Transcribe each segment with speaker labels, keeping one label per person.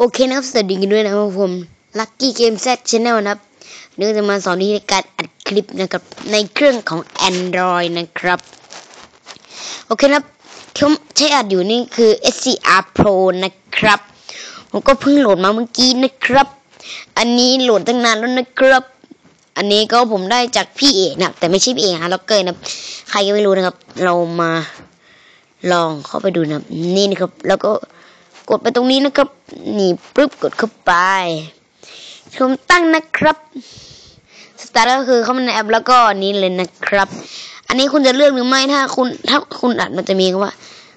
Speaker 1: โอเคนะครับ สวัสดีกันด้วยนะครับผม Lucky Game Z Channel นะครับเนื่องจะมาสอนวิธีการอัดคลิปนะครับ ในเครื่องของ Android นะครับ โอเคนะครับที่ผมใช้อัดอยู่นี่คือ SCR Pro นะครับ ผมก็เพิ่งโหลดมาเมื่อกี้นะครับ อันนี้โหลดตั้งนานแล้วนะครับ อันนี้ก็ผมได้จากพี่เอกนะ แต่ไม่ใช่พี่เอกฮะล็อกเกอร์นะใครก็ไม่รู้นะครับ เรามาลองเข้าไปดูนะนี่นะครับ แล้วก็ กดไปตรงนี้นะครับ นี่ปึ๊บกดเข้าไป ชมตั้งนะครับสตาร์ทก็คือเข้ามาในแอปแล้วก็นี้เลยนะครับ อันนี้คุณจะเลือกหรือไม่ถ้าคุณถ้าคุณอัดมันจะมีคำว่า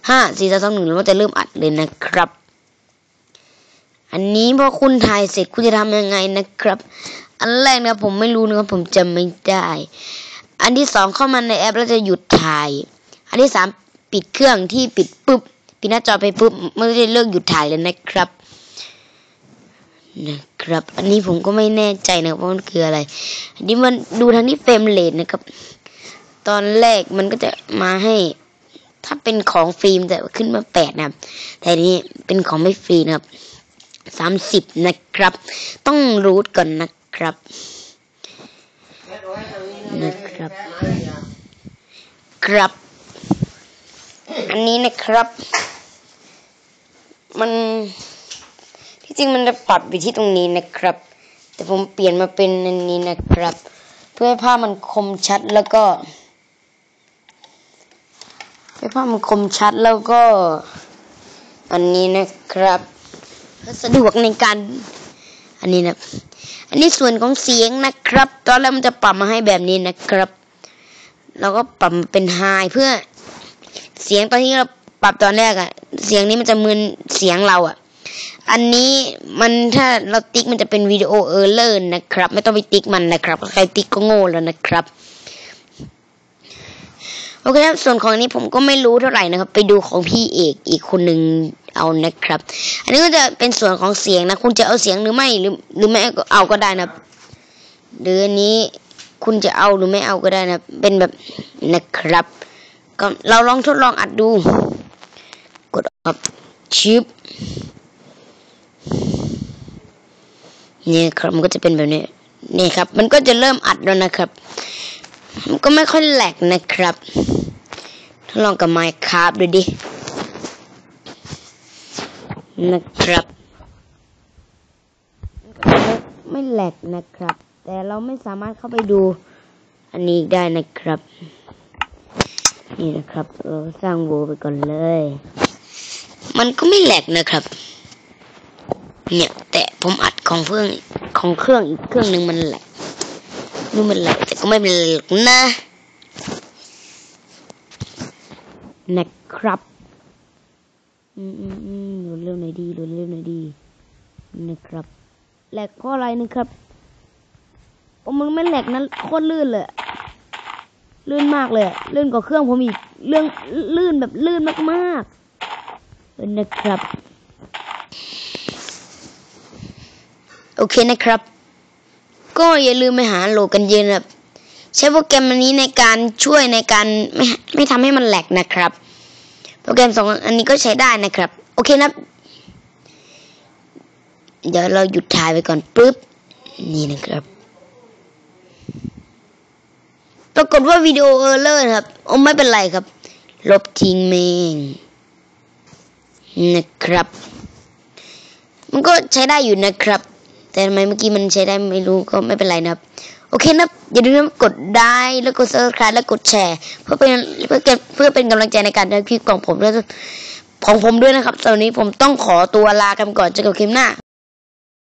Speaker 1: ห้าสี่สามสองหนึ่งแล้วมันจะเริ่มอัดเลยนะครับ อันนี้พอคุณถ่ายเสร็จคุณจะทำยังไงนะครับ อันแรกนะผมไม่รู้นะครับผมจำไม่ได้ อันที่สองเข้ามาในแอปแล้วจะหยุดถ่าย อันที่สามปิดเครื่องที่ปิดปุ๊บ ปิดหน้าจอไปปุ๊บมันก็จะเลิกหยุดถ่ายเลยนะครับ นะครับ อันนี้ผมก็ไม่แน่ใจนะครับว่ามันคืออะไร อันนี้มันดูทางที่เฟรมเรทนะครับ ตอนแรกมันก็จะมาให้ ถ้าเป็นของฟรีมจะขึ้นมาแปดนะครับ แต่อันนี้เป็นของไม่ฟรีนะครับสามสิบนะครับ ต้องรูทก่อนนะครับ นะครับ ครับ อันนี้นะครับ มันที่จริงมันจะปรับอยู่ที่ตรงนี้นะครับ แต่ผมเปลี่ยนมาเป็นอันนี้นะครับ เพื่อให้ภาพมันคมชัดแล้วก็เพื่อให้ภาพมันคมชัดแล้วก็ อันนี้นะครับเพื่อสะดวกในการ อันนี้นะอันนี้ส่วนของเสียงนะครับ ตอนแรกมันจะปรับมาให้แบบนี้นะครับเราก็ปรับมาเป็นไฮเพื่อเสียงตอนที่เรา ปรับตอนแรกอะเสียงนี้มันจะเหมือนเสียงเราอะอันนี้มันถ้าเราติ๊กมันจะเป็นวิดีโอเออร์เลอร์นะครับ ไม่ต้องไปติ๊กมันนะครับ ใครติ๊กก็โง่แล้วนะครับโอเคครับส่วนของนี้ผมก็ไม่รู้เท่าไหร่นะครับ ไปดูของพี่เอกอีกคนหนึ่งเอานะครับ อันนี้ก็จะเป็นส่วนของเสียงนะ คุณจะเอาเสียงหรือไม่หรือหรือไม่เอาก็ได้นะหรืออันนี้คุณจะเอาหรือไม่เอาก็ได้นะเป็นแบบนะครับ ก็เราลองทดลองอัดดู กดครับชิปนี่ครับมันก็จะเป็นแบบนี้นี่ครับ มันก็จะเริ่มอัดแล้วนะครับ มันก็ไม่ค่อยแหลกนะครับทดลองกับ Minecraft ดูดินะครับไม่ไม่แหลกนะครับ แต่เราไม่สามารถเข้าไปดู อันนี้ได้นะครับ นี่นะครับเราสร้างโวไปก่อนเลย มันก็ไม่แหลกนะครับ เนี่ยแต่ผมอัดของเครื่องของเครื่องอีกเครื่องหนึ่งมันแหลกนู่นมันแหลกแต่ก็ไม่เป็นไรหรอกนะนะครับ อืมอืมอืมเรื่องไหน่อยดีเรื่องไหน่อยดีนะครับแหลกเพราะอะไรนะครับโอ้มันไม่แหลกนะโคตรลื่นเลยลื่นมากเลยลื่นกว่าเครื่องผมอีกเรื่องลื่นแบบลื่นมากๆ นะครับ โอเคนะครับ ก็อย่าลืมไปหาโหลดกันเย็นครับ ใช้โปรแกรมอันนี้ในการช่วยในการไม่ไม่ทำให้มันแหลกนะครับ โปรแกรมสองอันนี้ก็ใช้ได้นะครับ โอเคนะเดี๋ยวเราหยุดถ่ายไปก่อนปุ๊บนี่นะครับปรากฏว่าวิดีโอเออร์เลอร์ครับโอ้ไม่เป็นไรครับ ลบทิ้งเมง นะครับ มันก็ใช้ได้อยู่นะครับ แต่ทำไมเมื่อกี้มันใช้ได้ไม่รู้ก็ไม่เป็นไรนะครับ โอเคนะอย่าลืมกดได้แล้วกด subscribe แล้วกดแชร์ เพื่อเป็นเพื่อเพื่อเป็นกำลังใจในการทำคลิปของผมด้วยของผมด้วยนะครับตอนนี้ผมต้องขอตัวลากันก่อนเจอกันคลิปหน้า